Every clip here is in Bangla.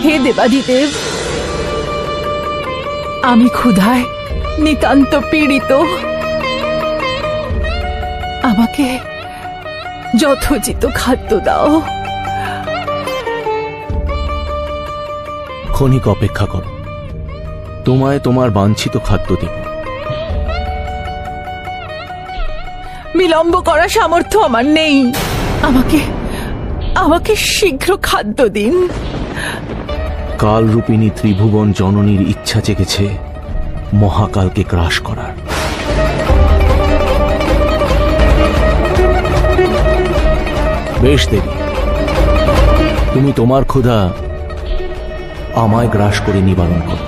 হে দেবাদিদেব আমি ক্ষুধায় নিতান্ত পীড়িত। আমাকে যথোচিত খাদ্য দাও। ক্ষণিক অপেক্ষা করো। তোমায় তোমার বাঞ্ছিত খাদ্য দেব। বিলম্ব করার সামর্থ্য আমার নেই। আমাকে আমাকে শীঘ্র খাদ্য দিন। কালরূপিণী ত্রিভুবন জননীর ইচ্ছা জেগেছে মহাকালকে গ্রাস করার। বেশ দেবী, তুমি তোমার ক্ষুধা আমায় গ্রাস করে নিবারণ করো।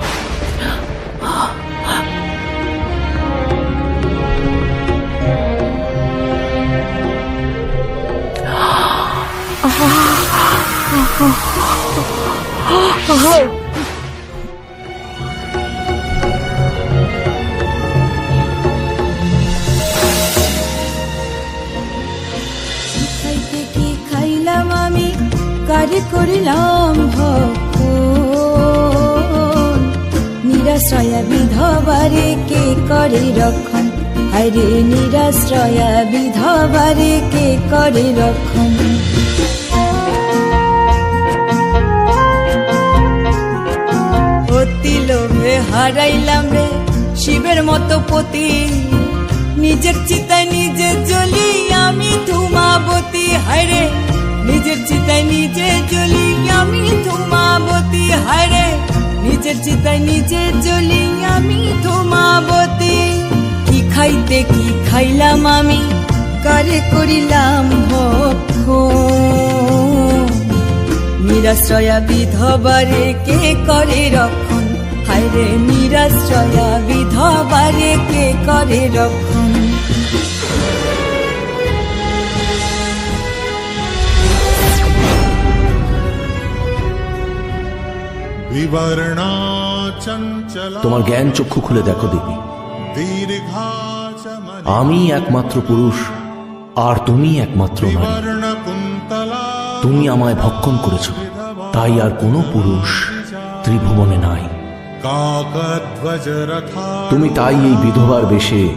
খাইলাম আমি? কারে করিলাম ভক্ষণ। নিরাশ্রয়া বিধবারে কে করে রক্ষণ? হায়রে নিরাশ্রয়া বিধবারে কে করে রক্ষণ? হারাইলাম রে শিবের মতো পতি। নিজের চিতায় নিজে জ্বলি আমি ধুমাবতী। হায়রে নিজের চিতায় নিজে জ্বলি আমি ধুমাবতী। হায়রে নিজের চিতায় নিজে জ্বলি আমি ধুমাবতী। কি খাইতে, কি খাইলাম আমি? কারে করিলাম ভক্ষণ নিরাশ্রয়া বিধবারে কে করে রক্ষণ? নিরাশ্রয়া বিধবারে কে করে রক্ষণ? তোমার জ্ঞান চক্ষু খুলে দেখো দেবী। আমি একমাত্র পুরুষ আর তুমি একমাত্র তুমি আমায় ভক্ষণ করেছ তাই আর কোনো পুরুষ ত্রিভুবনে নাই। তুমি তাই এই বিধবার বেশে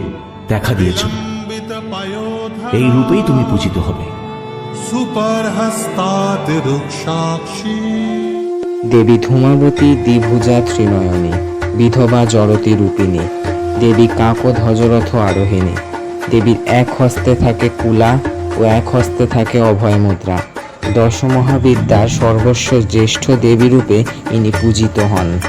দেখা দিয়েছ। এই রূপেই তুমি পূজিত হবে। দেবী ধূমাবতী দ্বিভুজা ত্রিনয়নী বিধবা জরতি রূপিণী দেবী কাক হজরথ আরোহিণী দেবীর এক হস্তে থাকে কুলা ও এক হস্তে থাকে অভয় মুদ্রা দশমহাবিদ্যার সর্বস্ব জ্যেষ্ঠ দেবী রূপে ইনি পূজিত হন।